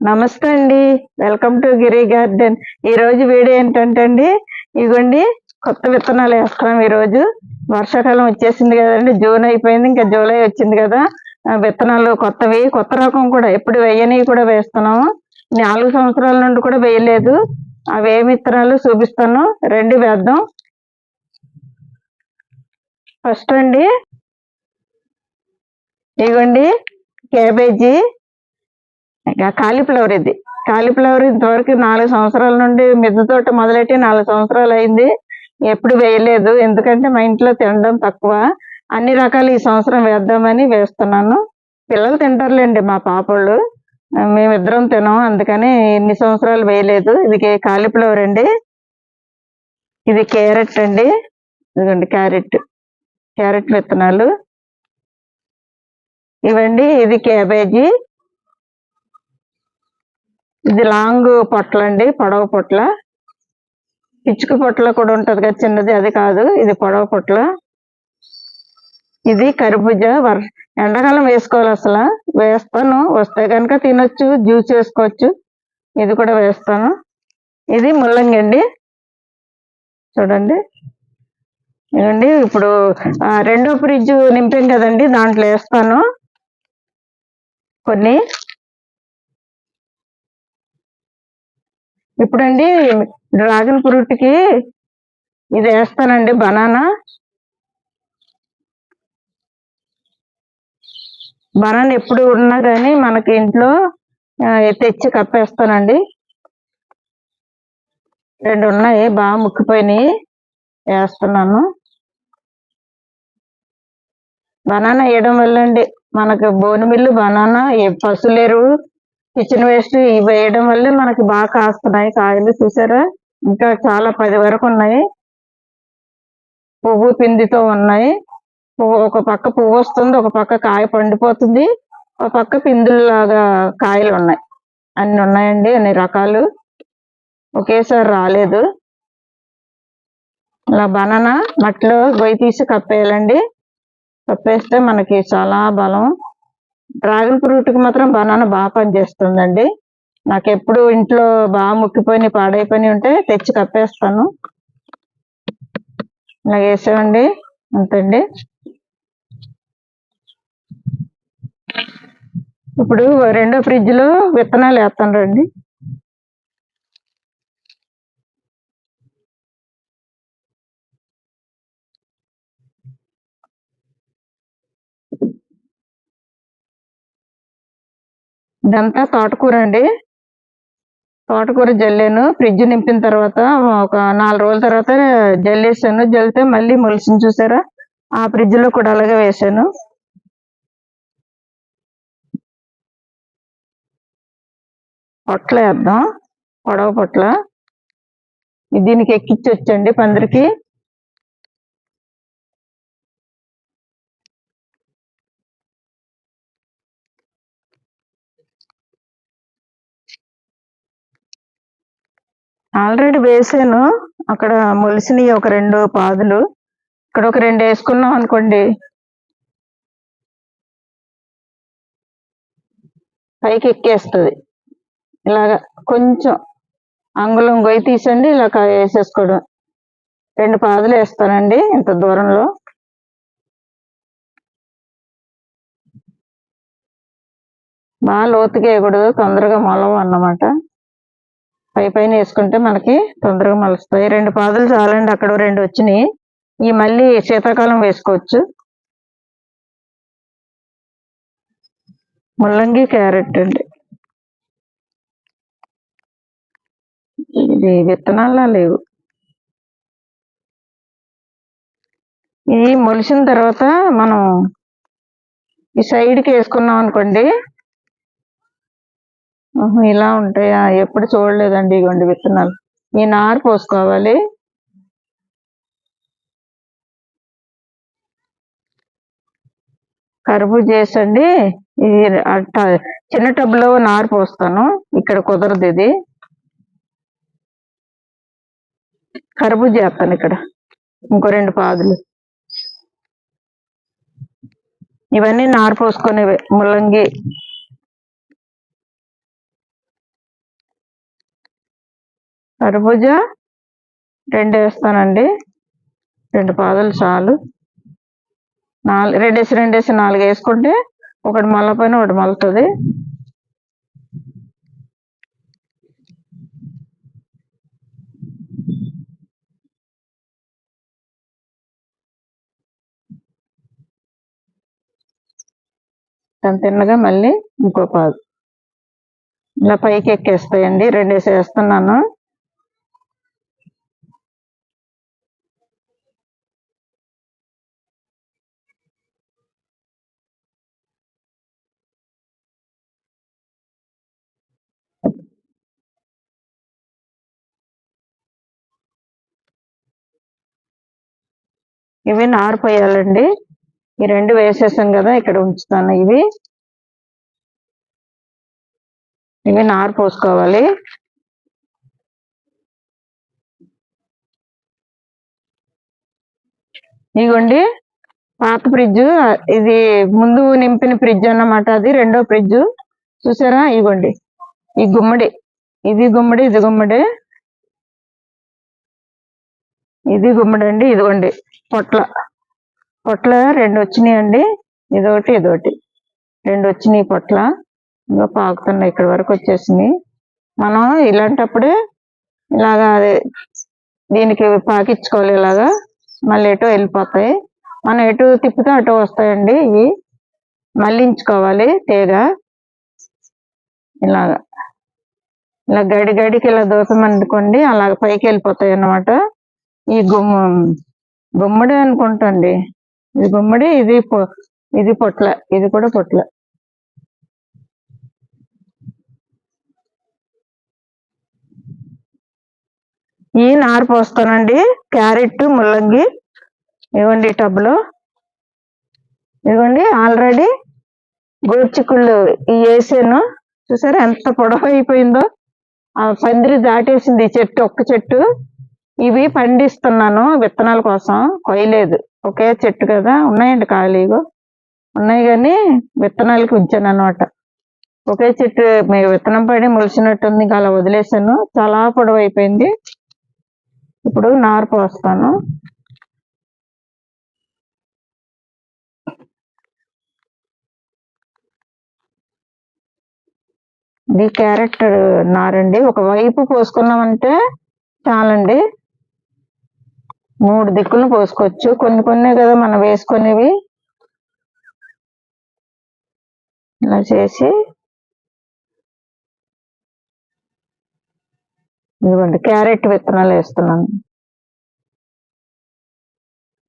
నమస్తే అండి. Welcome to Giri garden. ఈరోజు వీడియో ఏంటంటే అండి ఇదిగోండి కొత్త విత్తనాలు వేస్తున్నాం ఈరోజు. వర్షాకాలం వచ్చేసింది కదండి జూన్ అయిపోయింది ఇంకా జూలై వచ్చింది కదా. ఆ విత్తనాలు కొత్తవి కొత్త రకం కూడా ఎప్పుడు వేయనివి కూడా వేస్తున్నాము. నాలుగు సంవత్సరాల నుండి కూడా వేయలేదు. అవి ఏమి విత్తనాలు చూపిస్తాను. రెండు వేద్దాం. ఫస్ట్ అండి ఇదిగోండి క్యాబేజీ కాలీఫ్లవర్ ఇది. కాలీఫ్లవర్ ఇంతవరకు నాలుగు సంవత్సరాల నుండి మిద్దె తోట మొదలెట్టి నాలుగు సంవత్సరాలు అయింది. ఎప్పుడు వేయలేదు. ఎందుకంటే మా ఇంట్లో తినడం తక్కువ. అన్ని రకాలు ఈ సంవత్సరం వేద్దామని వేస్తున్నాను. పిల్లలు తింటారులేండి మా పాపళ్ళు. మేమిద్దరం తినం అందుకని ఇన్ని సంవత్సరాలు వేయలేదు. ఇది కాలీఫ్లవర్ అండి. ఇది క్యారెట్ అండి. ఇదిగోండి క్యారెట్. క్యారెట్ విత్తనాలు. ఇవండి. ఇది క్యాబేజీ. ఇది లాంగ్ పొట్ల అండి పొడవ పొట్ల. పిచ్చుక పొట్ల కూడా ఉంటుంది కదా చిన్నది అది కాదు ఇది పొడవ పొట్ల. ఇది కరిభుజ వర్ ఎండాకాలం వేసుకోవాలి అసలు. వేస్తాను వస్తే కనుక తినొచ్చు జ్యూస్ చేసుకోవచ్చు ఇది కూడా వేస్తాను. ఇది ముల్లంగి అండి. చూడండి. ఇదండి ఇప్పుడు రెండో ఫ్రిడ్జ్ నింపాం కదండి దాంట్లో వేస్తాను. కొన్ని. ఇప్పుడండి డ్రాగన్ ఫ్రూట్కి ఇది వేస్తానండి బనానా. బనానా ఎప్పుడు ఉన్నా కానీ మనకి ఇంట్లో తెచ్చి కప్పేస్తానండి. రెండు ఉన్నాయి బాగా ముక్కిపోయినాయి వేస్తున్నాను. బనానా వేయడం వల్ల అండి మనకు బోను మిల్లు బనానా ఏ- పసులేరువు కిచెన్ వేస్ట్ ఇవి వేయడం వల్ల మనకి బాగా కాస్తున్నాయి కాయలు చూసారా? ఇంకా చాలా పది వరకు ఉన్నాయి. పువ్వు పిందితో ఉన్నాయి. పువ్వు ఒక పక్క పువ్వు వస్తుంది ఒక పక్క కాయ పండిపోతుంది. ఒక పక్క పిందుల్లాగా కాయలు ఉన్నాయి. అన్ని ఉన్నాయండి అన్ని రకాలు. ఒకేసారి రాలేదు. ఇలా బనానా మట్టిలో గొయ్యి తీసి కప్పేయాలండి. కప్పేస్తే మనకి చాలా బలం. డ్రాగన్ ఫ్రూట్కి మాత్రం బనానా బాగా పనిచేస్తుందండి. నాకు ఎప్పుడు ఇంట్లో బాగా ముక్కిపోయి పాడైపోయి ఉంటే తెచ్చి కప్పేస్తాను. ఇలా వేసామండి అంతండి. ఇప్పుడు రెండో ఫ్రిడ్జ్లో విత్తనాలు వేస్తాను రండి. ఇదంతా తోటకూర అండి తోటకూర జల్లాను. ఫ్రిడ్జ్ నింపిన తర్వాత ఒక నాలుగు రోజుల తర్వాత జల్లేసాను. జల్లితే మళ్ళీ మొలిసింది చూసారా? ఆ ఫ్రిడ్జ్లో కూడా అలాగే వేసాను. పొట్ల వేద్దాం పొడవ పొట్ల. దీనికి ఎక్కించొచ్చండి పందిరికి. ఆల్రెడీ వేసాను. అక్కడ మొలిసినవి ఒక రెండు పాదులు. ఇక్కడ ఒక రెండు వేసుకున్నాం అనుకోండి. పైకి ఎక్కేస్తుంది. ఇలాగా కొంచెం అంగుళం గొయ్యి తీసండి ఇలా వేసేసుకోవడం. రెండు పాదులు వేస్తానండి ఇంత దూరంలో. బాగా లోతుగా వేయకూడదు తొందరగా మొలవు అన్నమాట పై పైన వేసుకుంటే మనకి తొందరగా మలుస్తాయి. రెండు పాదులు చాలండి అక్కడ రెండు వచ్చినాయి. ఈ మళ్ళీ శీతాకాలం వేసుకోవచ్చు. ముల్లంగి క్యారెట్ అండి. ఇది విత్తనాలా లేవు. ఇవి మొలిసిన తర్వాత మనం ఈ సైడ్కి వేసుకున్నాం అనుకోండి ఇలా ఉంటాయా? ఎప్పుడు చూడలేదండి ఇగోండి విత్తనాలు. ఈ నారు పోసుకోవాలి. కర్బూజ చేసండి ఇది చిన్న టబ్లో నారు పోస్తాను. ఇక్కడ కుదరదు ఇది. కర్బూజ చేస్తాను ఇక్కడ. ఇంకో రెండు పాదులు. ఇవన్నీ నారు పోసుకునేవి ముల్లంగి కర్బూజా రెండు వేస్తానండి. రెండు పాదులు చాలు. నాలుగు రెండేసి రెండేసి నాలుగు వేసుకుంటే ఒకటి మళ్ళ పైన ఒకటి మలుతుంది తిన్నగా మళ్ళీ ఇంకో పాదు. ఇలా పైకి ఎక్కేస్తాయండి. రెండేసి వేస్తున్నాను. ఇవి నారిపోయాలండి. ఈ రెండు వేసేసాం కదా ఇక్కడ ఉంచుతాను ఇవి. ఇవి నారు పోసుకోవాలి. ఇదిగోండి పాత ఫ్రిడ్జ్ ఇది ముందు నింపిన ఫ్రిడ్జ్ అన్నమాట అది రెండో ఫ్రిడ్జ్. చూసారా? ఇగోండి ఈ గుమ్మడి. ఇది గుమ్మడి ఇది గుమ్మడి. ఇది గుమ్మడండి ఇదిగోండి. పొట్ల. పొట్ల రెండు వచ్చినాయండి. ఇదొకటి ఇదొకటి. రెండు వచ్చినాయి పొట్ల. ఇంకా పాకుతున్నాయి ఇక్కడ వరకు వచ్చేసినాయి. మనం ఇలాంటప్పుడే ఇలాగా అదే దీనికి పాకించుకోవాలి ఇలాగా. మళ్ళీ ఎటో వెళ్ళిపోతాయి. మనం ఎటు తిప్పితే అటు వస్తాయండి ఇవి. మళ్ళించుకోవాలి తీగ. ఇలాగా. ఇలా గడి గడికి ఇలా దూపమనుకోండి అలాగ పైకి వెళ్ళిపోతాయి అన్నమాట ఈ గుమ్మ గుమ్మడి అనుకుంటండి. ఇది గుమ్మడి ఇది ఇది పొట్ల ఇది కూడా పొట్ల. ఈ నారు పోస్తానండి. క్యారెట్ ముల్లంగి. ఇవ్వండి టబ్లో. ఇదిగోండి ఆల్రెడీ గోర్చిక్కుళ్ళు వేసాను. చూసారా ఎంత పొడవు అయిపోయిందో ఆ పందిరి దాటేసింది ఈ చెట్టు ఒక్క చెట్టు. ఇవి పండిస్తున్నాను విత్తనాల కోసం. కొయ్యలేదు. ఒకే చెట్టు కదా. ఉన్నాయండి ఖాళీగా ఉన్నాయి కానీ విత్తనాలకి ఉంచాను అనమాట ఒకే చెట్టు మీ విత్తనం పడి మొలిచినట్టుంది. ఇంకా అలా వదిలేసాను చాలా పొడవు అయిపోయింది. ఇప్పుడు నారు పోస్తాను. ఇది క్యారెట్ నారండి. ఒక వైపు పోసుకున్నామంటే చాలండి. మూడు దిక్కులు పోసుకోవచ్చు. కొన్ని కొన్ని కదా మనం వేసుకునేవి. ఇలా చేసి ఇదిగోండి క్యారెట్ విత్తనాలు వేస్తున్నాను.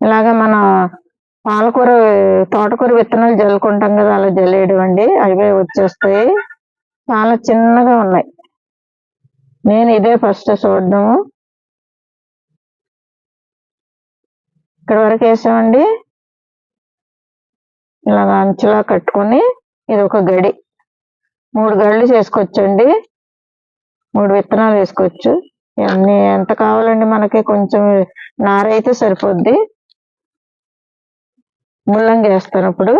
ఇలాగా మన పాలకూర తోటకూర విత్తనాలు జల్లుకుంటాం కదా అలా జల్లేయడం అండి అవే వచ్చేస్తాయి చాలా చిన్నగా ఉన్నాయి. నేను ఇదే ఫస్ట్ చూడడము. ఇక్కడ వరకు వేసామండి. ఇలాగ అంచులా కట్టుకొని ఇది ఒక గడి. మూడు గడులు చేసుకోవచ్చండి. మూడు విత్తనాలు వేసుకోవచ్చు. ఇవన్నీ ఎంత కావాలండి మనకి? కొంచెం నారైతే సరిపోద్ది. ముల్లంగి వేస్తాను ఇప్పుడు.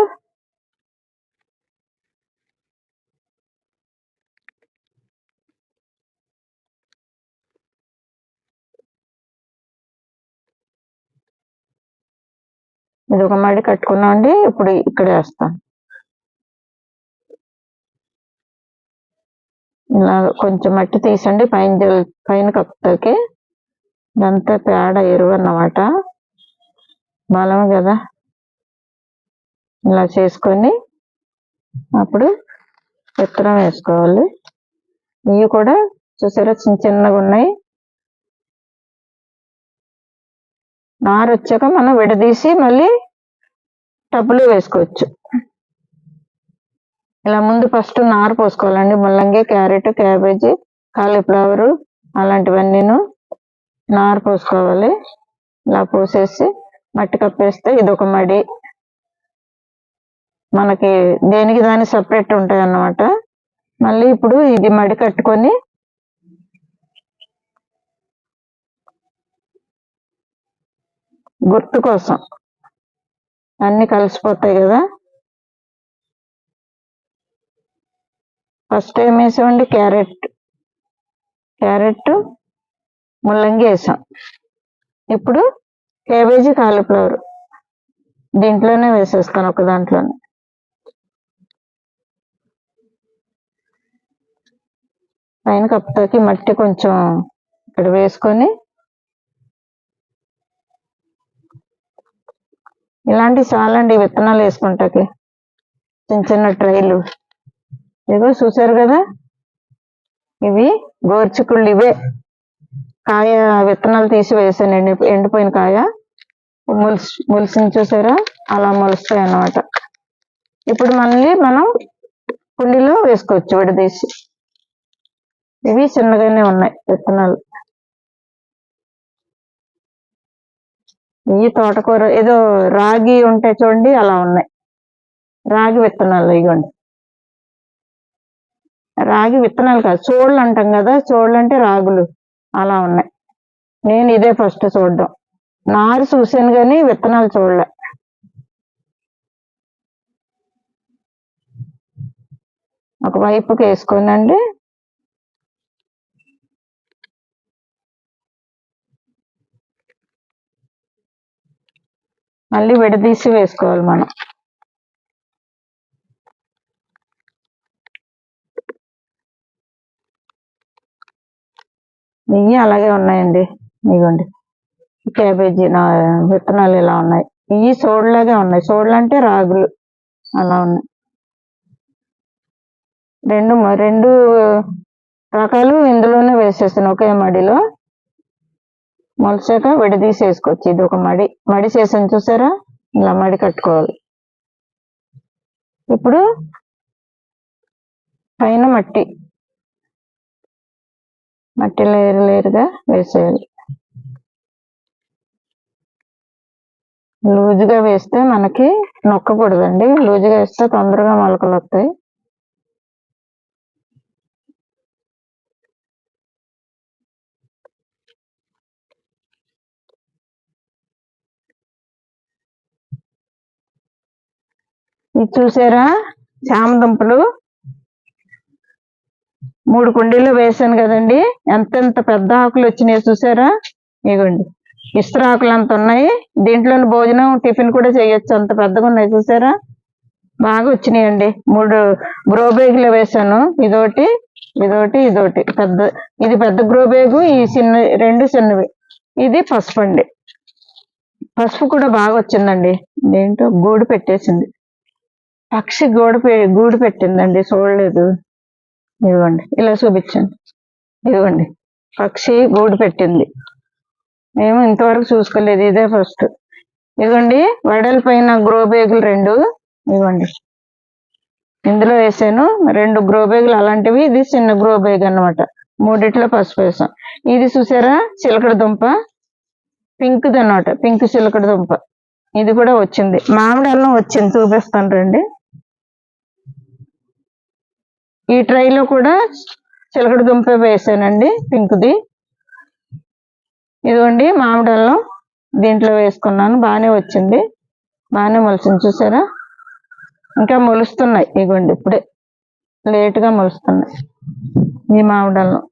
ఇది ఒక మడి కట్టుకున్నామండి ఇప్పుడు ఇక్కడ వేస్తాం ఇలా కొంచెం మట్టి తీసండి. పైన పైన కప్పుతాకి ఇదంతా పేడ ఎరువు అన్నమాట. బలం కదా. ఇలా చేసుకొని అప్పుడు విత్తనం వేసుకోవాలి. ఇవి కూడా చూసారా? చిన్న చిన్నగా ఉన్నాయి. నారు వచ్చాక మనం విడదీసి మళ్ళీ టబ్బులు వేసుకోవచ్చు. ఇలా ముందు ఫస్ట్ నారు పోసుకోవాలండి. ముల్లంగి క్యారెట్ క్యాబేజీ కాలీఫ్లవర్ అలాంటివన్నీను నారు పోసుకోవాలి. ఇలా పోసేసి మట్టి కప్పేస్తే ఇది ఒక మడి. మనకి దేనికి దాని సపరేట్ ఉంటాయి అన్నమాట మళ్ళీ ఇప్పుడు ఇది మడి కట్టుకొని గుర్తు కోసం అన్ని కలిసిపోతాయి కదా? ఫస్ట్ ఏం వేసామండి? క్యారెట్. క్యారెట్ ముల్లంగి వేసాం. ఇప్పుడు కేబేజీ కాలీఫ్లవర్. దీంట్లోనే వేసేస్తాను ఒక దాంట్లోనే. పైన కప్పుతాకి మట్టి కొంచెం ఇక్కడ వేసుకొని ఇలాంటి చాలండి విత్తనాలు వేసుకుంటాకి. చిన్న చిన్న ట్రైలు. ఇదిగో చూసారు కదా? ఇవి గోర్చుకుళ్ళు ఇవే. కాయ విత్తనాలు తీసి వేసాను. ఎండి ఎండిపోయిన కాయ. ములిసి ములిసిన చూసారా? అలా మొలుస్తాయి అన్నమాట ఇప్పుడు మళ్ళీ మనం కుండీలో వేసుకోవచ్చు విడదీసి. ఇవి చిన్నగానే ఉన్నాయి విత్తనాలు. ఈ తోటకూర ఏదో రాగి ఉంటాయి చూడండి అలా ఉన్నాయి. రాగి విత్తనాలు ఇవ్వండి రాగి విత్తనాలు కాదు చోళ్ళు అంటాం కదా చోళ్ళు అంటే రాగులు అలా ఉన్నాయి. నేను ఇదే ఫస్ట్ చూడడం. నారు చూశాను కానీ విత్తనాలు చూడలే. ఒక వైపుకి వేసుకోనండి. మళ్ళీ విడదీసి వేసుకోవాలి మనం. ఇవి అలాగే ఉన్నాయండి. ఇవ్వండి. క్యాబేజీ నా విత్తనాలు ఇలా ఉన్నాయి. ఇవి సోడ్లాగే ఉన్నాయి. సోడ్లు అంటే రాగులు అలా ఉన్నాయి. రెండు రెండు రకాలు ఇందులోనే వేసేస్తాను ఒకే మడిలో. మొలసాక విడదీసి వేసుకోవచ్చు ఇది ఒక మడి మడి చేసాను చూసారా? ఇలా మడి కట్టుకోవాలి. ఇప్పుడు పైన మట్టి. మట్టి లేరు లేరుగా వేసేయాలి. లూజుగా వేస్తే మనకి నొక్కకూడదండి. లూజుగా వేస్తే తొందరగా మొలకలు వస్తాయి ఇది చూసారా? చామదుంపలు. మూడు కుండీలు వేసాను కదండి. ఎంతెంత పెద్ద ఆకులు వచ్చినాయి చూసారా? ఇగోండి. ఇస్త్ర ఆకులు అంత ఉన్నాయి. దీంట్లో భోజనం టిఫిన్ కూడా చేయొచ్చు. అంత పెద్దగా ఉన్నాయి చూసారా? బాగా వచ్చినాయండి. మూడు గ్రో బ్యాగులు వేసాను ఇదోటి ఇదోటి ఇదోటి. పెద్ద ఇది పెద్ద గ్రో బ్యాగు ఈ చిన్న రెండు చిన్నవి. ఇది పసుపు అండి పసుపు కూడా బాగా వచ్చిందండి. దేంటో గూడు పెట్టేసింది. పక్షి గూడు పె- గూడు పెట్టిందండి చూడలేదు. ఇదిగోండి ఇలా చూపించండి. ఇదిగోండి పక్షి గూడు పెట్టింది. మేము ఇంతవరకు చూసుకోలేదు ఇదే ఫస్ట్. ఇదిగోండి వడల గ్రో బ్యాగులు రెండు. ఇదిగోండి ఇందులో వేసాను. రెండు గ్రో బ్యాగులు అలాంటివి ఇది చిన్న గ్రో బ్యాగ్ అనమాట మూడిట్లో పసుపు వేసాం. ఇది చూసారా? చిలకడ దుంప. పింక్ అన్నమాట పింక్ చిలకడ దుంప. ఇది కూడా వచ్చింది. మామిడి అల్లం వచ్చింది చూపిస్తాను రండి. ఈ ట్రైలో కూడా చిలకడ దుంప వేసానండి పింక్ది. ఇదిగోండి మామిడల్లం దీంట్లో వేసుకున్నాను బాగానే వచ్చింది. బాగానే మొలిచింది చూసారా? ఇంకా మొలుస్తున్నాయి ఇగోండి ఇప్పుడే లేటుగా మొలుస్తున్నాయి. ఈ మామిడల్లం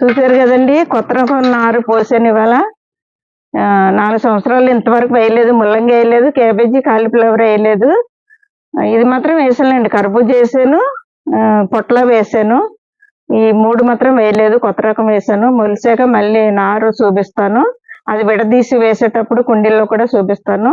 చూసారు కదండి కొత్త రకం నారు పోసాను ఇవాళ. నాలుగు సంవత్సరాలు ఇంతవరకు వేయలేదు ముల్లంగి వేయలేదు క్యాబేజీ కాలీఫ్లవర్ వేయలేదు. ఇది మాత్రం వేసానండి కర్బూజ వేసాను ఆ, పొట్ల వేసాను. ఈ మూడు మాత్రం వేయలేదు కొత్త రకం వేసాను. మొలిసాక మళ్ళీ నారు చూపిస్తాను. అది విడదీసి వేసేటప్పుడు కుండీల్లో కూడా చూపిస్తాను.